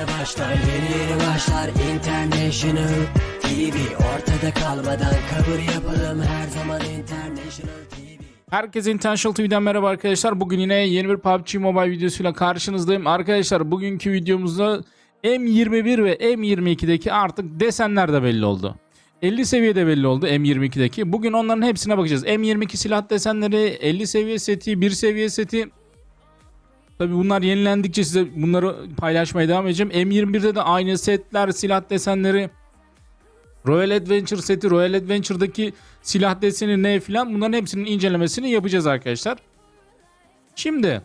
yeni başlar Yeni yeni başlar International TV Ortada kalmadan kabul yapalım Her zaman International TV Herkese Intentional TV'den merhaba arkadaşlar. Bugün yine yeni bir PUBG Mobile videosuyla karşınızdayım. Arkadaşlar bugünkü videomuzda M21 ve M22'deki artık desenler de belli oldu. 50 seviyede belli oldu M22'deki. Bugün onların hepsine bakacağız. M22 silah desenleri, 50 seviye seti, 1 seviye seti. Tabi bunlar yenilendikçe size bunları paylaşmaya devam edeceğim. M21'de de aynı setler, silah desenleri. Royal Adventure seti, Royal Adventure'daki silah deseni ne filan bunların hepsinin incelemesini yapacağız arkadaşlar. Şimdi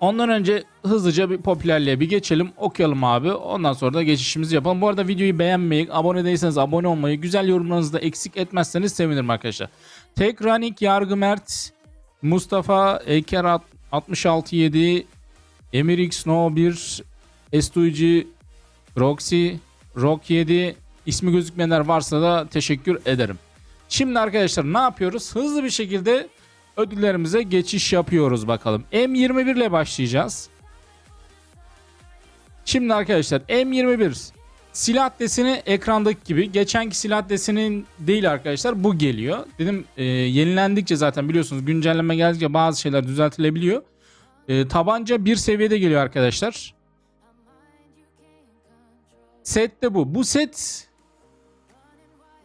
ondan önce hızlıca bir popülerliğe bir geçelim okuyalım abi. Ondan sonra da geçişimizi yapalım. Bu arada videoyu beğenmeyi, abone değilseniz abone olmayı, güzel yorumlarınızı da eksik etmezseniz sevinirim arkadaşlar. Tekranik, Yargı Mert, Mustafa, Eker 667, Emir X No 1, S2G, Roxy, Rock 7, ismi gözükmeyenler varsa da teşekkür ederim. Şimdi arkadaşlar ne yapıyoruz? Hızlı bir şekilde ödüllerimize geçiş yapıyoruz bakalım. M21 ile başlayacağız. Şimdi arkadaşlar M21 silah deseni ekrandaki gibi. Geçenki silah desenin değil arkadaşlar bu geliyor. Dedim e, yenilendikçe zaten biliyorsunuz güncelleme geldikçe bazı şeyler düzeltilebiliyor. E, tabanca bir seviyede geliyor arkadaşlar. Set de bu. Bu set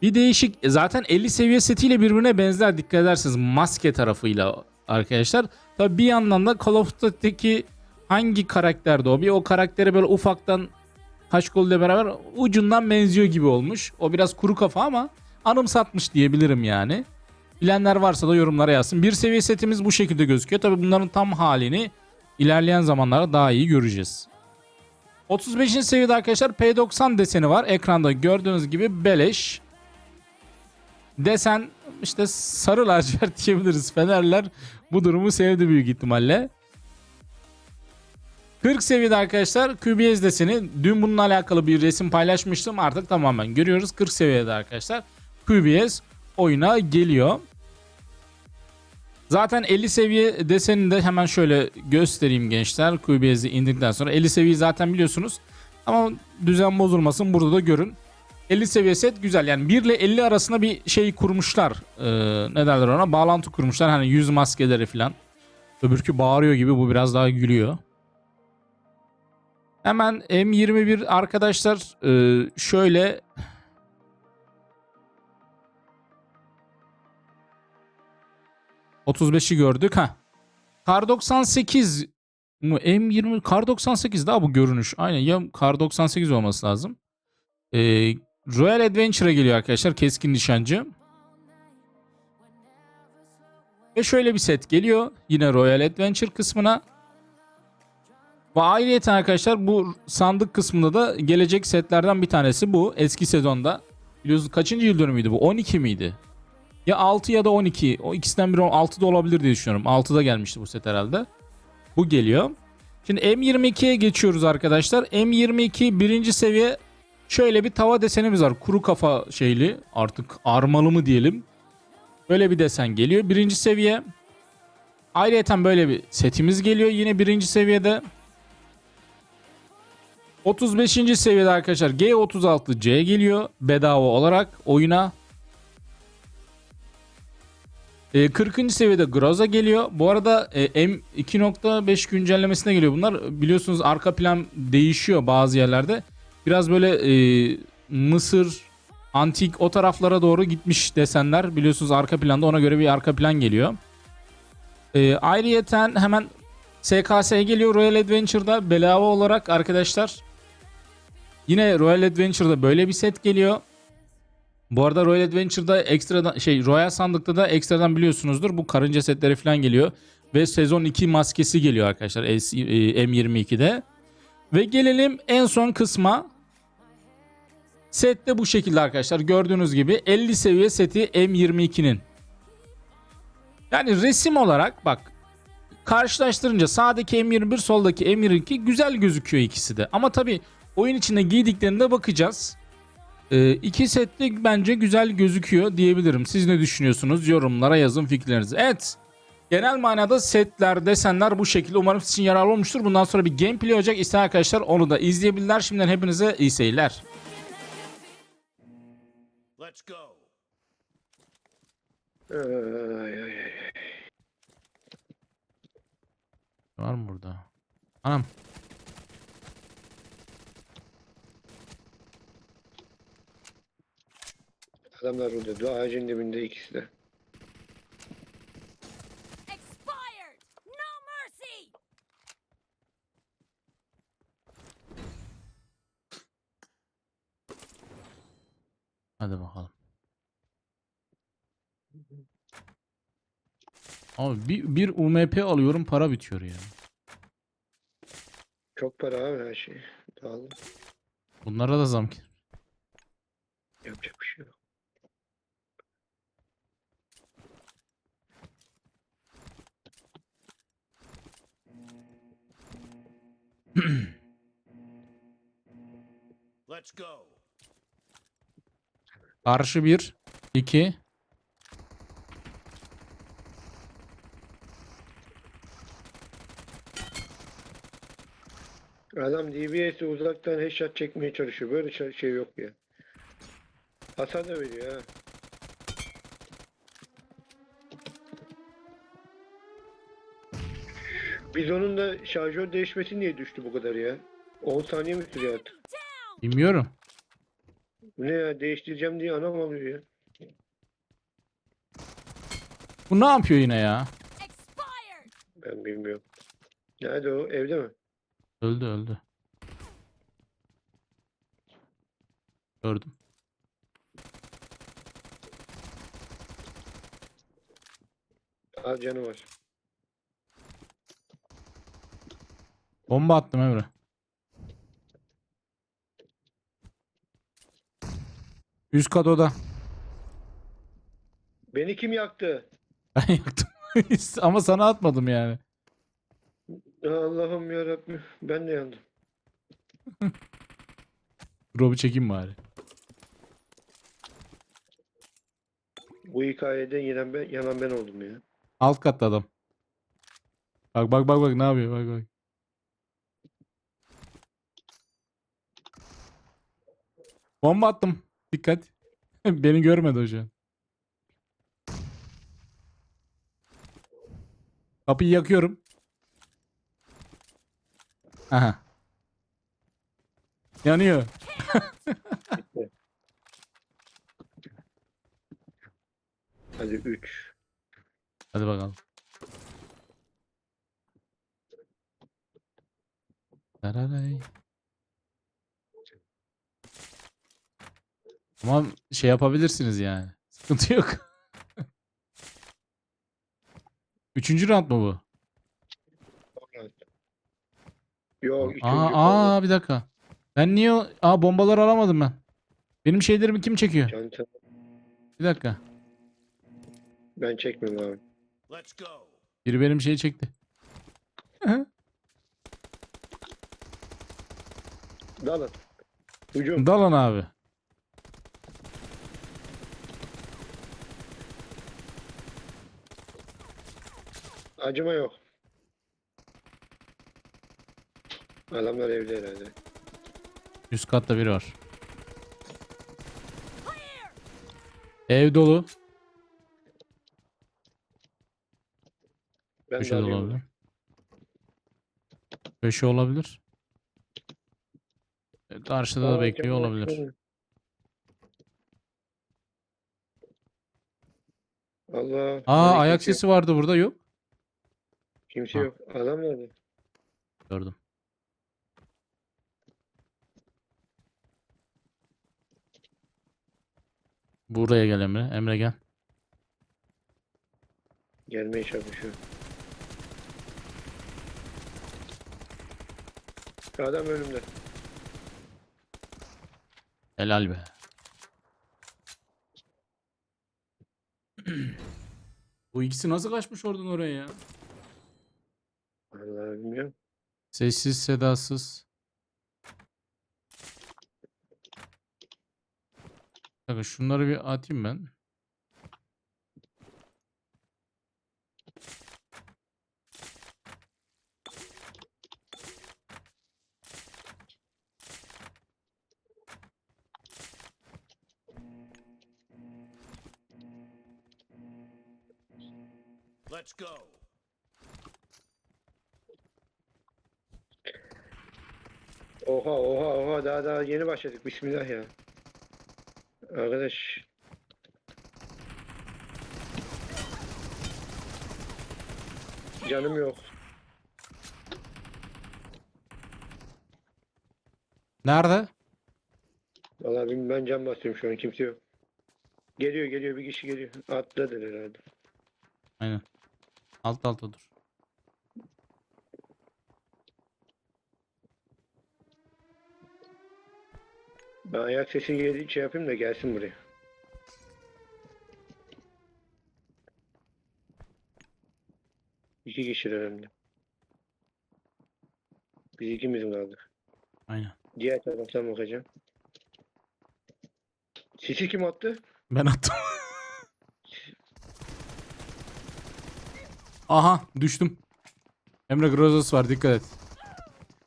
bir değişik e, zaten 50 seviye setiyle birbirine benzer dikkat ederseniz maske tarafıyla arkadaşlar. Tabi bir yandan da Call of Duty'deki hangi karakterde o bir o karaktere böyle ufaktan Haşkol ile beraber ucundan benziyor gibi olmuş. O biraz kuru kafa ama anımsatmış diyebilirim yani. Bilenler varsa da yorumlara yazsın. Bir seviye setimiz bu şekilde gözüküyor. Tabi bunların tam halini ilerleyen zamanlarda daha iyi göreceğiz. 35. seviyede arkadaşlar P90 deseni var. Ekranda gördüğünüz gibi beleş. Desen işte sarı lacivert diyebiliriz. Fenerler bu durumu sevdi büyük ihtimalle. 40 seviyede arkadaşlar QBS deseni. Dün bununla alakalı bir resim paylaşmıştım. Artık tamamen görüyoruz. 40 seviyede arkadaşlar QBS oyuna geliyor. Zaten 50 seviye desenini de hemen şöyle göstereyim gençler. QBS'i indikten sonra 50 seviyeyi zaten biliyorsunuz. Ama düzen bozulmasın burada da görün. 50 seviye set güzel. Yani 1 ile 50 arasında bir şey kurmuşlar. Ee, ne derler ona? Bağlantı kurmuşlar. Hani yüz maskeleri falan. Öbürkü bağırıyor gibi bu biraz daha gülüyor. Hemen M21 arkadaşlar e, şöyle ...35'i gördük. ha. Kar 98 mu? M20 Kar 98 daha bu görünüş. Aynen ya Kar 98 olması lazım. Ee, Royal Adventure'a geliyor arkadaşlar. Keskin nişancı. Ve şöyle bir set geliyor. Yine Royal Adventure kısmına. Ve ayrıyeten arkadaşlar bu sandık kısmında da gelecek setlerden bir tanesi bu. Eski sezonda. Biliyorsunuz kaçıncı yıl dönümüydü bu? 12 miydi? Ya 6 ya da 12. O ikisinden biri 6 da olabilir diye düşünüyorum. 6'da gelmişti bu set herhalde. Bu geliyor. Şimdi M22'ye geçiyoruz arkadaşlar. M22 birinci seviye şöyle bir tava desenimiz var. Kuru kafa şeyli artık armalı mı diyelim. Böyle bir desen geliyor. Birinci seviye. Ayrıca böyle bir setimiz geliyor. Yine birinci seviyede. 35. seviyede arkadaşlar G36C geliyor bedava olarak oyuna. E, 40. seviyede Groza geliyor. Bu arada e, M2.5 güncellemesine geliyor bunlar. Biliyorsunuz arka plan değişiyor bazı yerlerde. Biraz böyle e, Mısır, antik o taraflara doğru gitmiş desenler. Biliyorsunuz arka planda ona göre bir arka plan geliyor. E, ayrıyeten hemen SKS geliyor Royal Adventure'da bedava olarak arkadaşlar. Yine Royal Adventure'da böyle bir set geliyor. Bu arada Royal Adventure'da ekstradan şey Royal sandıkta da ekstradan biliyorsunuzdur bu karınca setleri falan geliyor ve sezon 2 maskesi geliyor arkadaşlar e, M22'de. Ve gelelim en son kısma. Set de bu şekilde arkadaşlar. Gördüğünüz gibi 50 seviye seti M22'nin. Yani resim olarak bak karşılaştırınca sağdaki M21 soldaki M22 güzel gözüküyor ikisi de. Ama tabi oyun içinde giydiklerinde bakacağız. Ee, iki set de bence güzel gözüküyor diyebilirim. Siz ne düşünüyorsunuz? Yorumlara yazın fikirlerinizi. Evet. Genel manada setler, desenler bu şekilde. Umarım sizin için yararlı olmuştur. Bundan sonra bir gameplay olacak. İsteyen arkadaşlar onu da izleyebilirler. Şimdiden hepinize iyi seyirler. Let's go. Var mı burada? Anam. Adamlar burada. Ağacın dibinde ikisi de. Expired! No mercy! Hadi bakalım. Abi bir, bir UMP alıyorum para bitiyor ya. Çok para abi her şey. Pahalı. Bunlara da zam. Yapacak Karşı bir, iki. Adam DBS'i uzaktan headshot çekmeye çalışıyor. Böyle şey, şey yok ya. Hasar da veriyor ha. Biz onun da şarjör değişmesi niye düştü bu kadar ya? 10 saniye mi sürüyor artık? Bilmiyorum. Bu ne ya? Değiştireceğim diye anam alıyor ya. Bu ne yapıyor yine ya? Expired! Ben bilmiyorum. Nerede o? Evde mi? Öldü öldü. Gördüm. Az canı var. Bomba attım Emre. Üst kat oda. Beni kim yaktı? Ben yaktım. Ama sana atmadım yani. Allah'ım yarabbim. Ben de yandım. Drop'u çekeyim bari. Bu hikayede yenen ben, yanan ben oldum ya. Alt katta adam. Bak bak bak bak ne yapıyor bak bak. Bomba attım. Dikkat. Beni görmedi an. Kapıyı yakıyorum. Aha. Yanıyor. Hadi 3. Hadi bakalım. Tararay. Ama şey yapabilirsiniz yani. Sıkıntı yok. Üçüncü round mu bu? Yok üçüncü Aa, aa bir dakika. Ben niye o- aa bombaları alamadım ben. Benim şeylerimi kim çekiyor? Çanta. Bir dakika. Ben çekmiyorum abi. Let's go. Biri benim şeyi çekti. Dalın. Hücum. Dalın abi. Acıma yok. Adamlar evde herhalde. Üst katta biri var. Ev dolu. Ben Köşe de olabilir. Köşe olabilir. E, Karşıda da Aa, bekliyor canım, olabilir. Allah. Aa Hareket ayak yok. sesi vardı burada yok. Kimse Ha. yok. Adam nerede? Gördüm. Buraya gel Emre. Emre gel. Gelmeye çalışıyor. Adam önümde. Helal be. Bu ikisi nasıl kaçmış oradan oraya ya? bilmiyorum. Sessiz sedasız. Bakın şunları bir atayım ben. Let's go. Oha oha oha daha daha yeni başladık. Bismillah ya. Arkadaş. Canım yok. Nerede? Vallahi ben can basıyorum şu an kimse yok. Geliyor geliyor bir kişi geliyor. Atladı herhalde. Aynen. Alt alta dur. Ben ayak sesi gel şey yapayım da gelsin buraya. İki hem de. Biz ikimiz mi kaldık? Aynen. Diğer taraftan bakacağım. Sisi kim attı? Ben attım. Aha düştüm. Emre Grozos var dikkat et.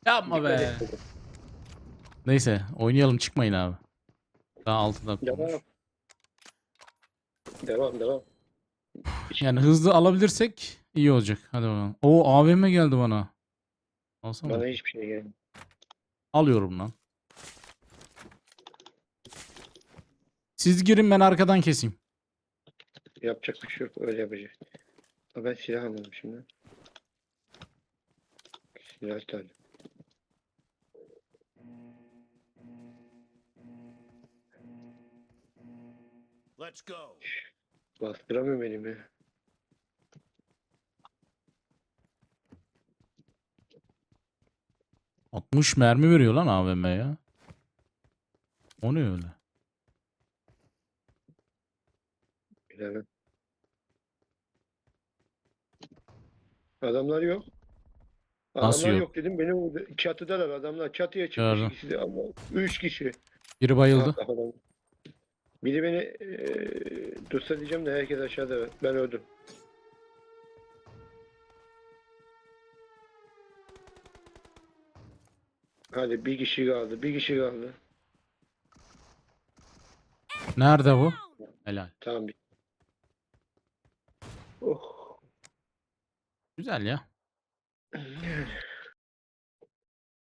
Yapma be. Dikkat et. Neyse oynayalım çıkmayın abi. Daha altıda Devam. Devam devam. Yani hızlı alabilirsek iyi olacak. Hadi bakalım. O AVM geldi bana. Alsana. Bana hiçbir şey gelmedi. Alıyorum lan. Siz girin ben arkadan keseyim. Yapacak bir şey yok. Öyle yapacak. Ben silah almadım şimdi. Silah tane. Let's go. Bastıramıyorum elimi. 60 mermi veriyor lan AVM ya. O ne öyle? Bilemem. Adamlar yok. Nasıl Adamlar yok? yok dedim. Beni vurdu. Çatıdalar adamlar. Çatıya çıkmış Gördüm. ikisi de ama üç kişi. Biri bayıldı. Ah, adam. Biri beni eee tutsa diyeceğim de herkes aşağıda. Ben öldüm. Hadi bir kişi kaldı. Bir kişi kaldı. Nerede bu? Helal. Tamam. bir- Oh. Güzel ya.